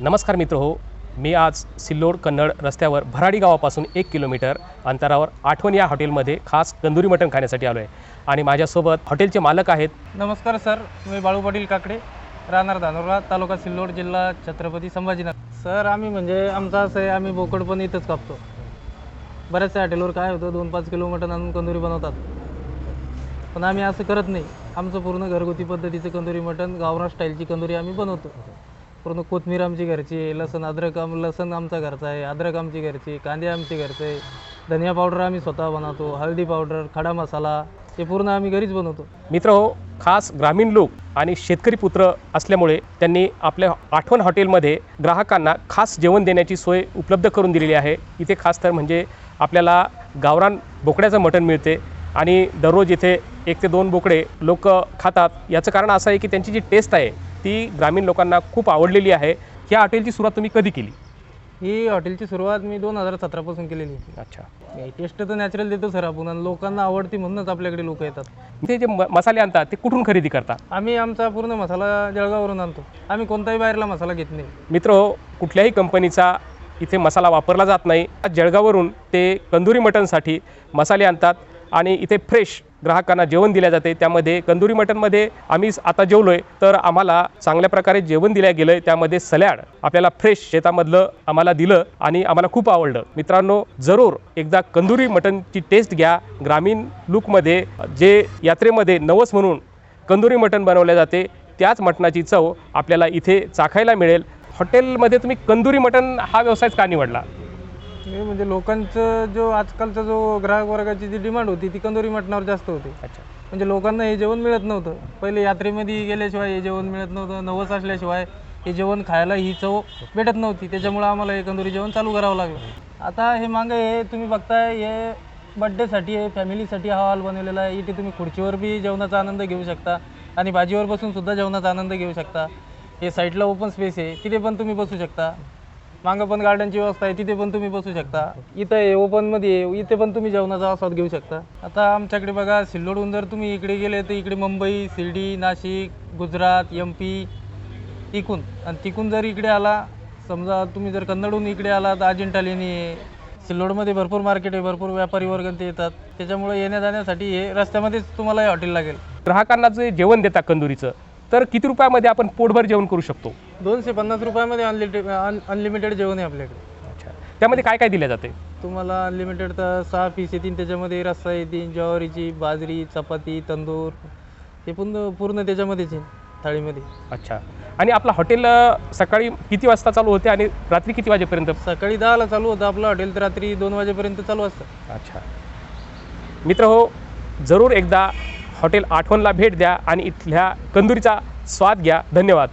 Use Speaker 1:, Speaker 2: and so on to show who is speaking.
Speaker 1: नमस्कार मित्र हो मी आज सिल्लोड कन्नड रस्त्यावर भराडी गावापासून एक किलोमीटर अंतरावर आठवण या हॉटेलमध्ये खास तंदुरी मटण खाण्यासाठी आलो आहे आणि माझ्यासोबत हॉटेलचे मालक आहेत.
Speaker 2: नमस्कार सर मी बाळू पाटील काकडे राहणार धानोरा तालुका सिल्लोड जिल्हा छत्रपती संभाजीनगर. सर आम्ही म्हणजे आमचं असं आहे आम्ही बोकड पण इथंच कापतो. बऱ्याचशा हॉटेलवर काय होतं दोन पाच किलो मटण आणून कंदुरी बनवतात. पण आम्ही असं करत नाही. आमचं पूर्ण घरगुती पद्धतीचं कंदुरी मटण गावरान स्टाईलची कंदुरी आम्ही बनवतो. पूर्ण कोथमीर आमची घरची आहे लसण अद्रक आम लसण आमचा घरचा आहे अद्रक आमची घरची कांदे आमचे घरचे आहे धनिया पावडर आम्ही स्वतः बनवतो हळदी पावडर खडा मसाला हे पूर्ण आम्ही घरीच बनवतो.
Speaker 1: मित्र हो खास ग्रामीण लोक आणि शेतकरी पुत्र असल्यामुळे त्यांनी आपल्या आठवण हॉटेलमध्ये ग्राहकांना खास जेवण देण्याची सोय उपलब्ध करून दिलेली आहे. इथे खास तर म्हणजे आपल्याला गावरान बोकड्याचं मटण मिळते आणि दररोज इथे एक ते दोन बोकडे लोक खातात. याचं कारण असं आहे की त्यांची जी टेस्ट आहे ती ग्रामीण लोकांना खूप आवडलेली आहे. या हॉटेलची सुरुवात तुम्ही कधी केली?
Speaker 2: ही हॉटेलची सुरुवात मी दोन हजार सतरापासून केलेली
Speaker 1: अच्छा.
Speaker 2: टेस्ट तर नॅचरल देतो सर आपण आणि लोकांना आवडती म्हणूनच आपल्याकडे लोक येतात.
Speaker 1: इथे जे म मसाले आणतात ते कुठून खरेदी करता?
Speaker 2: आम्ही आमचा पूर्ण मसाला जळगाववरून आणतो. आम्ही कोणताही बाहेरला मसाला घेत नाही.
Speaker 1: मित्र हो कुठल्याही कंपनीचा इथे मसाला वापरला जात नाही. जळगाववरून ते कंदुरी मटनसाठी मसाले आणतात आणि इथे फ्रेश ग्राहकांना जेवण दिले जाते. त्यामध्ये कंदुरी मटनमध्ये आम्ही आता जेवलो आहे तर आम्हाला चांगल्या प्रकारे जेवण दिलं गेलं आहे त्यामध्ये सलॅड आपल्याला फ्रेश शेतामधलं आम्हाला दिलं आणि आम्हाला खूप आवडलं. मित्रांनो जरूर एकदा कंदुरी मटनची टेस्ट घ्या. ग्रामीण लुकमध्ये जे यात्रेमध्ये नवस म्हणून कंदुरी मटन बनवले जाते त्याच मटणाची चव आपल्याला इथे चाखायला मिळेल. हॉटेलमध्ये तुम्ही कंदुरी मटन हा व्यवसायच का निवडला?
Speaker 2: हे म्हणजे लोकांचं जो आजकालचा जो ग्राहक वर्गाची जी डिमांड होती ती कंदोरी मटणावर जास्त होती.
Speaker 1: अच्छा.
Speaker 2: म्हणजे लोकांना हे जेवण मिळत नव्हतं. पहिले यात्रेमध्ये गेल्याशिवाय हे जेवण मिळत नव्हतं नवस असल्याशिवाय हे जेवण खायला ही चव भेटत नव्हती. त्याच्यामुळं आम्हाला हे कंदोरी जेवण चालू करावं लागलं. आता हे मागं हे तुम्ही बघताय हे बड्डेसाठी आहे फॅमिलीसाठी हा हॉल बनवलेला आहे. इथे तुम्ही खुर्चीवर बी जेवणाचा आनंद घेऊ शकता आणि भाजीवर बसून सुद्धा जेवणाचा आनंद घेऊ शकता. हे साईडला ओपन स्पेस आहे. तिथे पण तुम्ही बसू शकता. मागं पण गार्डनची व्यवस्था आहे तिथे पण तुम्ही बसू शकता. इथं आहे ओपनमध्ये आहे इथे पण तुम्ही जेवणाचा आस्वाद घेऊ शकता. आता आमच्याकडे बघा सिल्लोडहून जर तुम्ही इकडे गेले तर इकडे मुंबई शिर्डी नाशिक गुजरात एम पी इकून. आणि तिकून जर इकडे आला समजा तुम्ही जर कन्नडहून इकडे आला तर अजिंठा लेणी आहे. सिल्लोडमध्ये भरपूर मार्केट आहे भरपूर व्यापारी वर्ग ते येतात. त्याच्यामुळे येण्या जाण्यासाठी हे रस्त्यामध्येच तुम्हाला हे हॉटेल लागेल.
Speaker 1: ग्राहकांना जे जेवण देतात कंदुरीचं तर किती रुपयामध्ये आपण पोटभर जेवण करू शकतो?
Speaker 2: दोनशे पन्नास रुपयामध्ये अनलिमिटेड अनलिमिटेड जेवण आहे आपल्याकडे.
Speaker 1: अच्छा. त्यामध्ये काय काय दिले जाते?
Speaker 2: तुम्हाला अनलिमिटेड तर सहा पीस येतील त्याच्यामध्ये रस्सा येतील ज्वारीची बाजरी चपाती तंदूर हे पूर्ण पूर्ण त्याच्यामध्येच आहे थाळीमध्ये.
Speaker 1: अच्छा. आणि आपलं हॉटेल अ, सकाळी किती वाजता चालू होते आणि रात्री किती वाजेपर्यंत?
Speaker 2: सकाळी दहाला चालू होतं आपलं हॉटेल तर रात्री दोन वाजेपर्यंत चालू असतं.
Speaker 1: अच्छा. मित्र हो जरूर एकदा हॉटेल आठवणला भेट द्या आणि इथल्या कंदुरीचा स्वाद घ्या. धन्यवाद.